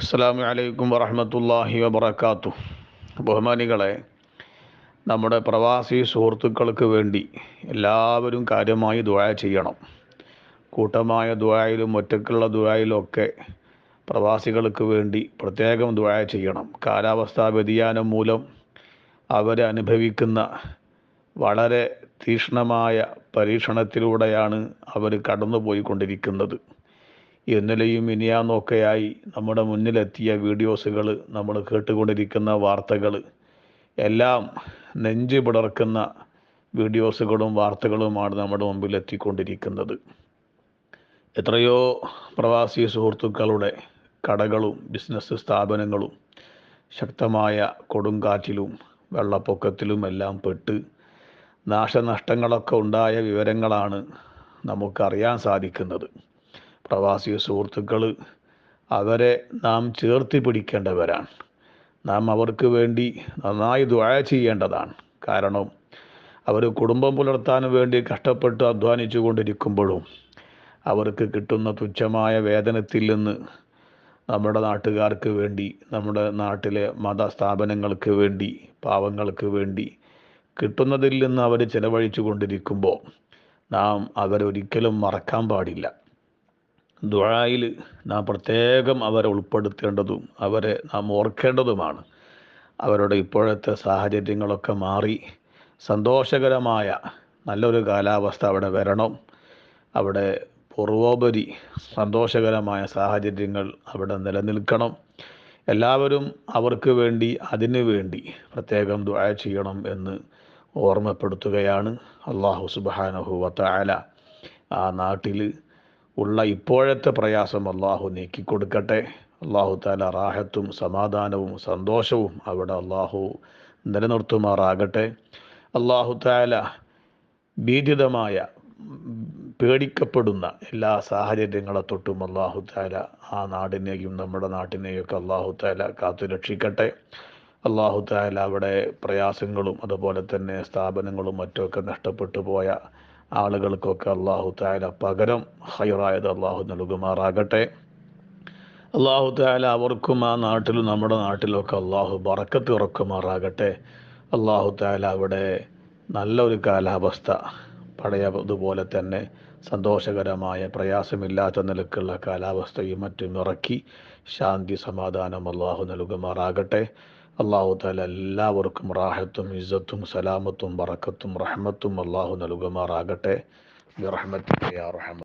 അസ്സാം വലൈക്കും വറഹമത്തല്ലാഹി വബർക്കാത്തു ബഹുമാനികളെ നമ്മുടെ പ്രവാസി സുഹൃത്തുക്കൾക്ക് വേണ്ടി എല്ലാവരും കാര്യമായി ദുആ ചെയ്യണം. കൂട്ടമായ ദുആയിലും ഒറ്റക്കുള്ള ദുആയിലും ഒക്കെ പ്രവാസികൾക്ക് വേണ്ടി പ്രത്യേകം ദുആ ചെയ്യണം. കാലാവസ്ഥാ വ്യതിയാനം മൂലം അവരനുഭവിക്കുന്ന വളരെ തീക്ഷ്ണമായ പരീക്ഷണത്തിലൂടെയാണ് അവർ കടന്നു പോയിക്കൊണ്ടിരിക്കുന്നത് ഇന്നലെയും ഇനിയാന്നൊക്കെയായി നമ്മുടെ മുന്നിലെത്തിയ വീഡിയോസുകൾ നമ്മൾ കേട്ടുകൊണ്ടിരിക്കുന്ന വാർത്തകൾ എല്ലാം നെഞ്ച് പിടർക്കുന്ന വീഡിയോസുകളും വാർത്തകളുമാണ് നമ്മുടെ മുമ്പിൽ എത്തിക്കൊണ്ടിരിക്കുന്നത് എത്രയോ പ്രവാസി സുഹൃത്തുക്കളുടെ കടകളും ബിസിനസ് സ്ഥാപനങ്ങളും ശക്തമായ കൊടുങ്കാറ്റിലും വെള്ളപ്പൊക്കത്തിലും എല്ലാം പെട്ട് നാശനഷ്ടങ്ങളൊക്കെ ഉണ്ടായ വിവരങ്ങളാണ് നമുക്കറിയാൻ സാധിക്കുന്നത്. പ്രവാസി സുഹൃത്തുക്കൾ അവരെ നാം ചേർത്തി പിടിക്കേണ്ടവരാണ്. നാം അവർക്ക് വേണ്ടി നന്നായി ദുആ ചെയ്യേണ്ടതാണ്. കാരണം അവർ കുടുംബം പുലർത്താൻ വേണ്ടി കഷ്ടപ്പെട്ട് അധ്വാനിച്ചു കൊണ്ടിരിക്കുമ്പോഴും അവർക്ക് കിട്ടുന്ന തുച്ഛമായ വേതനത്തിൽ നിന്ന് നമ്മുടെ നാട്ടുകാർക്ക് വേണ്ടി നമ്മുടെ നാട്ടിലെ മതസ്ഥാപനങ്ങൾക്ക് വേണ്ടി പാവങ്ങൾക്ക് വേണ്ടി കിട്ടുന്നതിൽ നിന്ന് അവർ ചിലവഴിച്ചു കൊണ്ടിരിക്കുമ്പോൾ നാം അവരൊരിക്കലും മറക്കാൻ പാടില്ല. ദുഴായിൽ നാം പ്രത്യേകം അവരെ ഉൾപ്പെടുത്തേണ്ടതും അവരെ നാം ഓർക്കേണ്ടതുമാണ്. അവരുടെ ഇപ്പോഴത്തെ സാഹചര്യങ്ങളൊക്കെ മാറി സന്തോഷകരമായ നല്ലൊരു കാലാവസ്ഥ അവിടെ വരണം. അവിടെ പൂർവോപരി സന്തോഷകരമായ സാഹചര്യങ്ങൾ അവിടെ നിലനിൽക്കണം. എല്ലാവരും അവർക്ക് വേണ്ടി അതിനു വേണ്ടി പ്രത്യേകം ദുആ ചെയ്യണം എന്ന് ഓർമ്മപ്പെടുത്തുകയാണ് അള്ളാഹു സുബാനഹു വത്തായാല ആ നാട്ടിൽ ഉള്ള ഇപ്പോഴത്തെ പ്രയാസം അള്ളാഹു നീക്കിക്കൊടുക്കട്ടെ. അള്ളാഹു താല റാഹത്തും സമാധാനവും സന്തോഷവും അവിടെ അള്ളാഹു നിലനിർത്തുമാറാകട്ടെ. അള്ളാഹു താല ഭീതിതമായ പേടിക്കപ്പെടുന്ന എല്ലാ സാഹചര്യങ്ങളെ തൊട്ടും അള്ളാഹു താല ആ നാടിനെയും നമ്മുടെ നാട്ടിനെയും ഒക്കെ അള്ളാഹു താല കാത്തു രക്ഷിക്കട്ടെ. അള്ളാഹു താല അവിടെ പ്രയാസങ്ങളും അതുപോലെ തന്നെ സ്ഥാപനങ്ങളും മറ്റുമൊക്കെ നഷ്ടപ്പെട്ടു പോയ ആളുകൾക്കൊക്കെ അള്ളാഹു താല പകരം ഹൈറായത് അള്ളാഹു നൽകുമാറാകട്ടെ. അള്ളാഹു താല അവർക്കും ആ നാട്ടിലും നമ്മുടെ നാട്ടിലൊക്കെ അള്ളാഹു ബറക്കത്ത് ഇറക്കുമാറാകട്ടെ. അള്ളാഹു താല അവിടെ നല്ലൊരു കാലാവസ്ഥ പഴയതുപോലെ തന്നെ സന്തോഷകരമായ പ്രയാസമില്ലാത്ത നിലക്കുള്ള കാലാവസ്ഥയും മറ്റും ഇറക്കി ശാന്തി സമാധാനം അള്ളാഹു നൽകുമാറാകട്ടെ. അള്ളാഹു താല എല്ലാവർക്കും റാഹത്തും ഇസ്സത്തും സലാമത്തും ബറക്കത്തും റഹ്മത്തും അള്ളാഹു നൽകുമാറാകട്ടെ. റഹ്മത്ത് യാ റഹ്മ